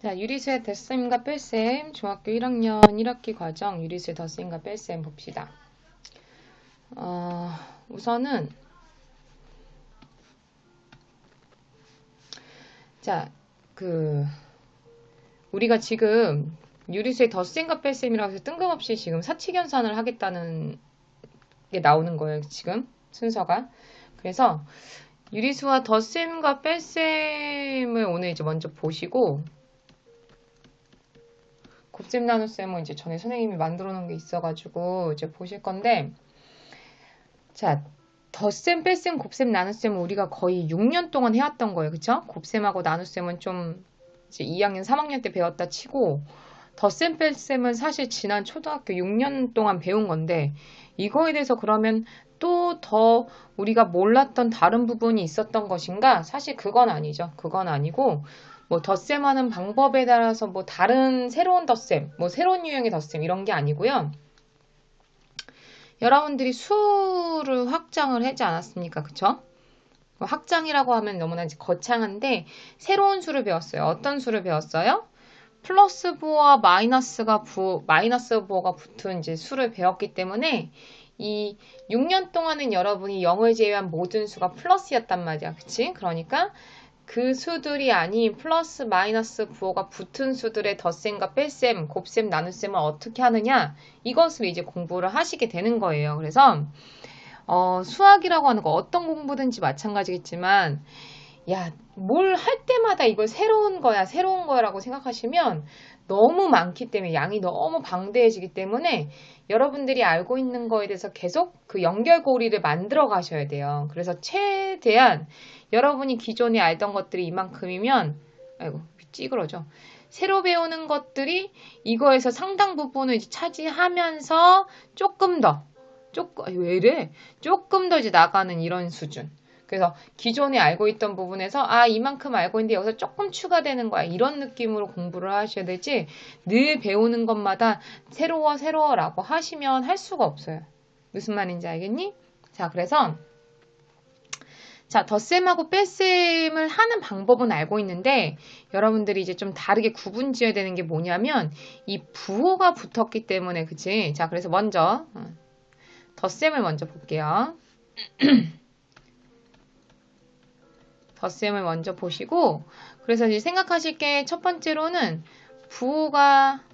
자, 유리수의 덧셈과 뺄셈, 중학교 1학년 1학기 과정 유리수의 덧셈과 뺄셈 봅시다. 어, 우선은 자, 그 우리가 지금 유리수의 덧셈과 뺄셈이라고 해서 뜬금없이 지금 사칙연산을 하겠다는 게 나오는 거예요, 지금 순서가. 그래서 유리수와 덧셈과 뺄셈을 오늘 이제 먼저 보시고 곱셈 나눗셈은 이제 전에 선생님이 만들어 놓은 게 있어가지고 이제 보실 건데 자 덧셈, 뺄셈, 곱셈, 나눗셈은 우리가 거의 6년 동안 해왔던 거예요. 그쵸? 곱셈하고 나눗셈은 좀 이제 2학년, 3학년 때 배웠다 치고 덧셈, 뺄셈은 사실 지난 초등학교 6년 동안 배운 건데 이거에 대해서 그러면 또 더 우리가 몰랐던 다른 부분이 있었던 것인가? 사실 그건 아니죠. 그건 아니고 뭐 덧셈하는 방법에 따라서 뭐 다른 새로운 덧셈, 뭐 새로운 유형의 덧셈 이런 게 아니고요. 여러분들이 수를 확장을 하지 않았습니까? 그쵸? 뭐 확장이라고 하면 너무나 거창한데 새로운 수를 배웠어요. 어떤 수를 배웠어요? 플러스 부호와 마이너스가 부, 마이너스 부호가 붙은 이제 수를 배웠기 때문에 이 6년 동안은 여러분이 0을 제외한 모든 수가 플러스였단 말이야. 그치? 그러니까 그 수들이 아닌 플러스 마이너스 부호가 붙은 수들의 덧셈과 뺄셈, 곱셈, 나눗셈을 어떻게 하느냐 이것을 이제 공부를 하시게 되는 거예요. 그래서 어, 수학이라고 하는 거 어떤 공부든지 마찬가지겠지만 야, 뭘 할 때마다 이걸 새로운 거야, 새로운 거야라고 생각하시면 너무 많기 때문에 양이 너무 방대해지기 때문에 여러분들이 알고 있는 거에 대해서 계속 그 연결고리를 만들어 가셔야 돼요. 그래서 최대한 여러분이 기존에 알던 것들이 이만큼이면 아이고 찌그러져. 새로 배우는 것들이 이거에서 상당 부분을 차지하면서 조금 더 조금 왜 이래? 조금 더 이제 나가는 이런 수준. 그래서 기존에 알고 있던 부분에서 아 이만큼 알고 있는데 여기서 조금 추가되는 거야 이런 느낌으로 공부를 하셔야 되지 늘 배우는 것마다 새로워 새로워라고 하시면 할 수가 없어요 무슨 말인지 알겠니? 자 그래서 자, 덧셈하고 뺄셈을 하는 방법은 알고 있는데 여러분들이 이제 좀 다르게 구분 지어야 되는 게 뭐냐면 이 부호가 붙었기 때문에 그치? 자, 그래서 먼저 어, 덧셈을 먼저 볼게요. 덧셈을 먼저 보시고 그래서 이제 생각하실 게 첫 번째로는 부호가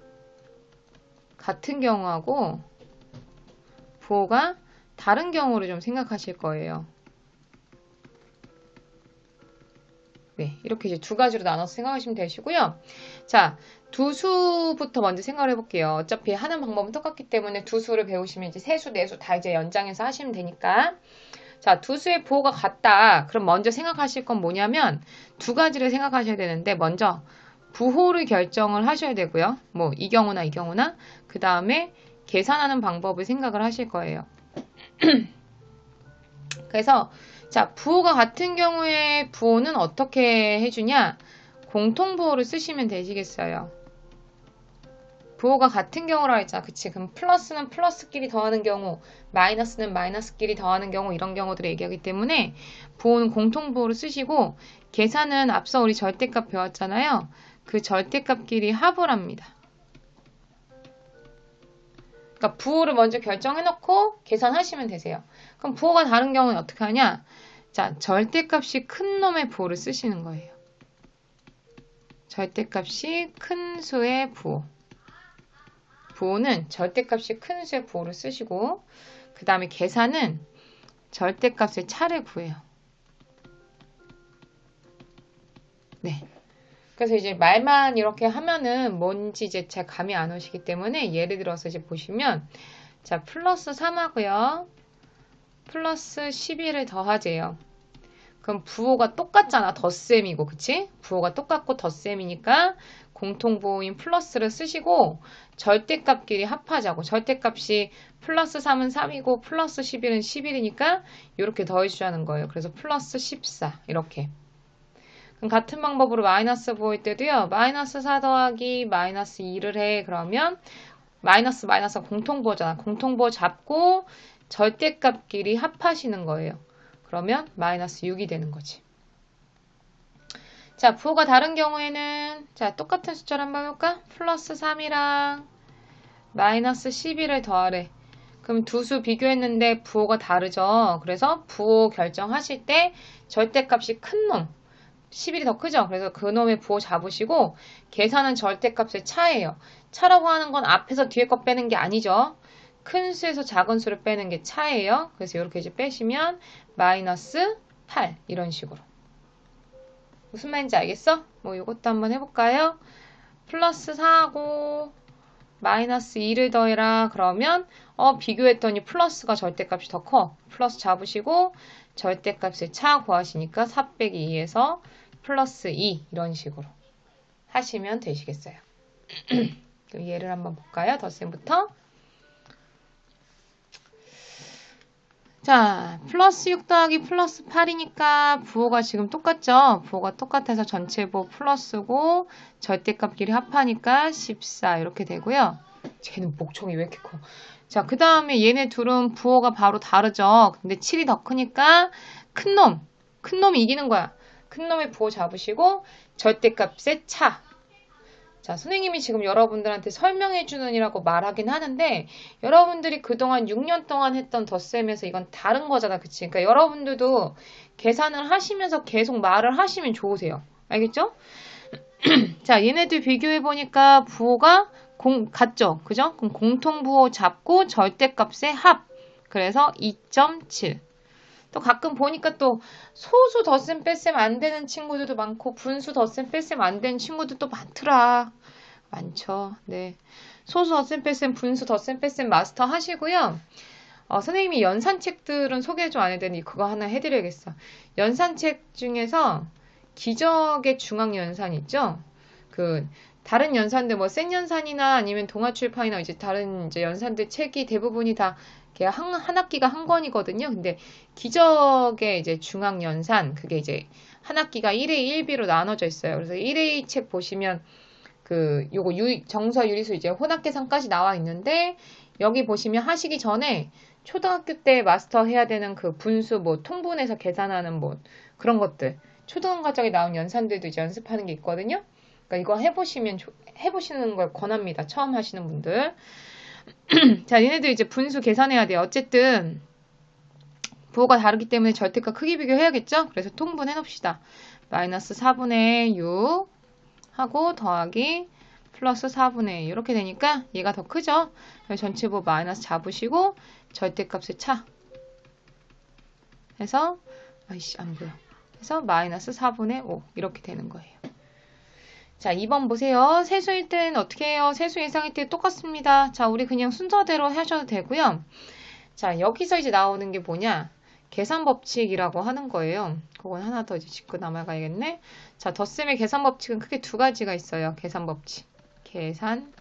같은 경우하고 부호가 다른 경우를 좀 생각하실 거예요. 네, 이렇게 이제 두 가지로 나눠서 생각하시면 되시고요. 자, 두 수부터 먼저 생각을 해볼게요. 어차피 하는 방법은 똑같기 때문에 두 수를 배우시면 이제 세 수, 네 수 다 이제 연장해서 하시면 되니까. 자, 두 수의 부호가 같다. 그럼 먼저 생각하실 건 뭐냐면 두 가지를 생각하셔야 되는데 먼저 부호를 결정을 하셔야 되고요. 뭐 이 경우나 이 경우나 그 다음에 계산하는 방법을 생각을 하실 거예요. 그래서 자, 부호가 같은 경우에 부호는 어떻게 해주냐? 공통부호를 쓰시면 되시겠어요. 부호가 같은 경우라 했잖아. 그치? 그럼 플러스는 플러스끼리 더하는 경우, 마이너스는 마이너스끼리 더하는 경우, 이런 경우들을 얘기하기 때문에 부호는 공통부호를 쓰시고, 계산은 앞서 우리 절대값 배웠잖아요. 그 절대값끼리 합을 합니다. 그러니까 부호를 먼저 결정해놓고 계산하시면 되세요. 그럼 부호가 다른 경우는 어떻게 하냐? 자, 절대값이 큰 놈의 부호를 쓰시는 거예요. 절대값이 큰 수의 부호. 부호는 절대값이 큰 수의 부호를 쓰시고 그 다음에 계산은 절대값의 차를 구해요. 네. 그래서 이제 말만 이렇게 하면은 뭔지 이제 잘 감이 안 오시기 때문에 예를 들어서 이제 보시면 자 플러스 3하고요. 플러스 11을 더하재요. 그럼 부호가 똑같잖아. 덧셈이고 그치? 부호가 똑같고 덧셈이니까 공통부호인 플러스를 쓰시고 절대값끼리 합하자고. 절대값이 플러스 3은 3이고 플러스 11은 11이니까 이렇게 더해주자는 거예요. 그래서 플러스 14 이렇게. 그럼 같은 방법으로 마이너스 보일 때도요. 마이너스 4 더하기 마이너스 2를 해. 그러면 마이너스 마이너스가 공통부호잖아. 공통부호 잡고 절대값끼리 합하시는 거예요. 그러면 마이너스 6이 되는 거지. 자, 부호가 다른 경우에는 자, 똑같은 숫자를 한번 해볼까? 플러스 3이랑 마이너스 11을 더하래. 그럼 두 수 비교했는데 부호가 다르죠. 그래서 부호 결정하실 때 절대값이 큰 놈, 11이 더 크죠. 그래서 그 놈의 부호 잡으시고 계산은 절대값의 차예요. 차라고 하는 건 앞에서 뒤에 거 빼는 게 아니죠. 큰 수에서 작은 수를 빼는 게 차예요. 그래서 이렇게 이제 빼시면 마이너스 8 이런 식으로. 무슨 말인지 알겠어? 뭐 이것도 한번 해볼까요? 플러스 4하고 마이너스 2를 더해라 그러면 어 비교했더니 플러스가 절대값이 더 커. 플러스 잡으시고 절대값의 차 구하시니까 4 빼기 2에서 플러스 2 이런 식으로 하시면 되시겠어요. 예를 한번 볼까요? 덧셈부터 자, 플러스 6 더하기 플러스 8이니까 부호가 지금 똑같죠? 부호가 똑같아서 전체 부호 플러스고 절대값끼리 합하니까 14 이렇게 되고요. 쟤는 목청이 왜 이렇게 커? 자, 그 다음에 얘네 둘은 부호가 바로 다르죠? 근데 7이 더 크니까 큰 놈, 큰 놈이 이기는 거야. 큰 놈의 부호 잡으시고 절대값의 차, 자, 선생님이 지금 여러분들한테 설명해 주는이라고 말하긴 하는데 여러분들이 그동안 6년 동안 했던 덧셈에서 이건 다른 거잖아. 그치? 그러니까 여러분들도 계산을 하시면서 계속 말을 하시면 좋으세요. 알겠죠? 자, 얘네들 비교해 보니까 부호가 공, 같죠? 그죠? 그럼 공통부호 잡고 절대값의 합. 그래서 2.7. 또 가끔 보니까 또 소수 덧셈 뺄셈 안 되는 친구들도 많고 분수 덧셈 뺄셈 안 되는 친구들도 많더라. 많죠. 네. 소수 덧셈 뺄셈 분수 덧셈 뺄셈 마스터 하시고요. 어, 선생님이 연산책들은 소개 좀 안 해드리니 그거 하나 해드려야겠어. 연산책 중에서 기적의 중앙연산 있죠? 그 다른 연산들 뭐 센 연산이나 아니면 동아출판이나 이제 다른 이제 연산들 책이 대부분이 다 한, 한 학기가 한 권이거든요. 근데 기적의 이제 중앙연산 그게 이제 한 학기가 1회 1비로 나눠져 있어요. 그래서 1회 책 보시면 그 요거 유, 정서 유리수 이제 혼합 계산까지 나와 있는데 여기 보시면 하시기 전에 초등학교 때 마스터 해야 되는 그 분수 뭐 통분해서 계산하는 뭐 그런 것들 초등 과정에 나온 연산들도 이제 연습하는 게 있거든요. 그러니까 이거 해보시면 해보시는 걸 권합니다. 처음 하시는 분들. 자, 얘네들 이제 분수 계산해야 돼요. 어쨌든 부호가 다르기 때문에 절대값 크기 비교해야겠죠? 그래서 통분해 놓읍시다. 마이너스 4분의 6 하고 더하기 플러스 4분의 1 이렇게 되니까 얘가 더 크죠? 전체 부호 마이너스 잡으시고 절대값의 차 해서 아이씨 안 보여 해서 마이너스 4분의 5 이렇게 되는 거예요. 자 2번 보세요. 세수일 때는 어떻게 해요? 세수 예상일 때 똑같습니다. 자 우리 그냥 순서대로 하셔도 되고요. 자 여기서 이제 나오는 게 뭐냐 계산 법칙이라고 하는 거예요. 그건 하나 더 이제 짚고 남아가야겠네. 자, 덧셈의 계산 법칙은 크게 두 가지가 있어요. 계산 법칙. 계산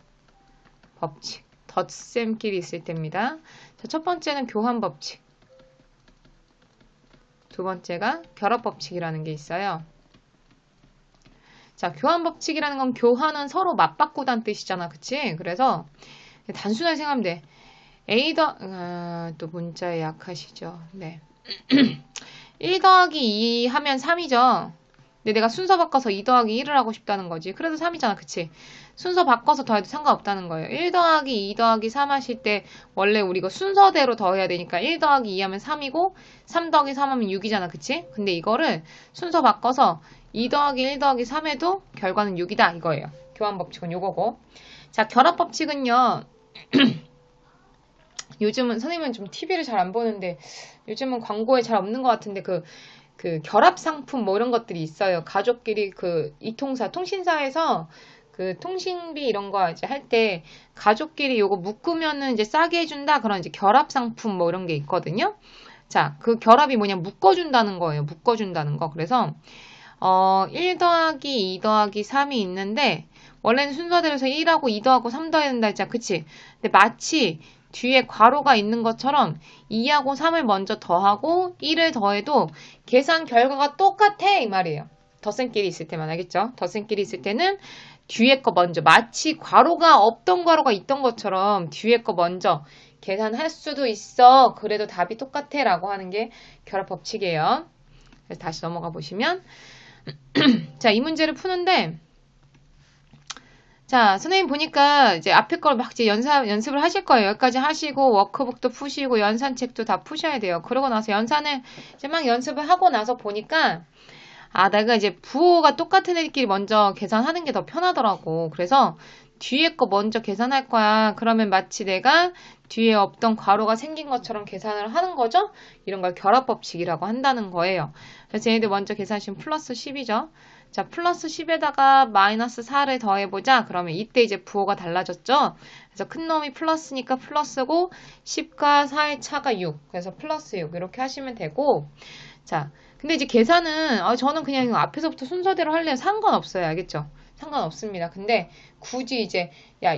법칙. 덧셈끼리 있을 때입니다. 자, 첫 번째는 교환 법칙. 두 번째가 결합 법칙이라는 게 있어요. 자, 교환 법칙이라는 건 교환은 서로 맞바꾸다는 뜻이잖아. 그치? 그래서 단순하게 생각하면 돼. A 더, 아, 또 문자에 약하시죠. 네. 1 더하기 2 하면 3이죠. 근데 내가 순서 바꿔서 2 더하기 1을 하고 싶다는 거지. 그래도 3이잖아. 그치? 순서 바꿔서 더해도 상관없다는 거예요. 1 더하기 2 더하기 3 하실 때 원래 우리가 순서대로 더해야 되니까 1 더하기 2 하면 3이고 3 더하기 3 하면 6이잖아. 그치? 근데 이거를 순서 바꿔서 2 더하기 1 더하기 3해도 결과는 6이다. 이거예요. 교환 법칙은 요거고. 자, 결합 법칙은요. 요즘은 선생님은 좀 TV를 잘 안 보는데 요즘은 광고에 잘 없는 것 같은데 그, 그 결합 상품 뭐 이런 것들이 있어요. 가족끼리 그 이통사, 통신사에서 그 통신비 이런 거 이제 할 때 가족끼리 요거 묶으면은 이제 싸게 해준다 그런 이제 결합 상품 뭐 이런 게 있거든요. 자, 그 결합이 뭐냐 묶어준다는 거예요. 묶어준다는 거. 그래서 어, 1 더하기 2 더하기 3이 있는데 원래는 순서대로서 1하고 2 더하고 3 더해야 된다 했잖아. 그치? 근데 마치 뒤에 괄호가 있는 것처럼 2하고 3을 먼저 더하고 1을 더해도 계산 결과가 똑같아 이 말이에요. 덧셈끼리 있을 때만 알겠죠? 덧셈끼리 있을 때는 뒤에 거 먼저 마치 괄호가 없던 괄호가 있던 것처럼 뒤에 거 먼저 계산할 수도 있어. 그래도 답이 똑같아 라고 하는 게 결합 법칙이에요. 그래서 다시 넘어가 보시면 자, 이 문제를 푸는데, 자, 선생님 보니까 이제 앞에 걸 막 이제 연사, 연습을 하실 거예요. 여기까지 하시고, 워크북도 푸시고, 연산책도 다 푸셔야 돼요. 그러고 나서 연산을 이제 막 연습을 하고 나서 보니까, 아, 내가 이제 부호가 똑같은 애들끼리 먼저 계산하는 게 더 편하더라고. 그래서 뒤에 거 먼저 계산할 거야. 그러면 마치 내가 뒤에 없던 괄호가 생긴 것처럼 계산을 하는 거죠? 이런 걸 결합법칙이라고 한다는 거예요. 그래서 얘네들 먼저 계산하시면 플러스 10이죠. 자, 플러스 10에다가 마이너스 4를 더해보자. 그러면 이때 이제 부호가 달라졌죠? 그래서 큰 놈이 플러스니까 플러스고, 10과 4의 차가 6. 그래서 플러스 6. 이렇게 하시면 되고, 자, 근데 이제 계산은, 아, 저는 그냥 앞에서부터 순서대로 할래요. 상관없어요. 알겠죠? 상관없습니다. 근데 굳이 이제, 야,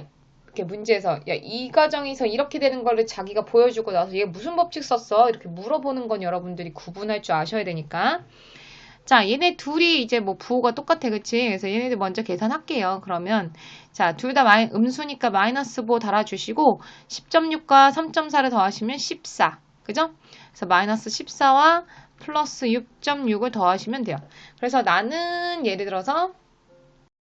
이렇게 문제에서, 야, 이 과정에서 이렇게 되는 거를 자기가 보여주고 나서 얘 무슨 법칙 썼어? 이렇게 물어보는 건 여러분들이 구분할 줄 아셔야 되니까. 자, 얘네 둘이 이제 뭐 부호가 똑같아, 그치? 그래서 얘네들 먼저 계산할게요. 그러면, 자, 둘 다 음수니까 마이너스 보 달아주시고, 10.6과 3.4를 더하시면 14. 그죠? 그래서 마이너스 14와 플러스 6.6을 더하시면 돼요. 그래서 나는 예를 들어서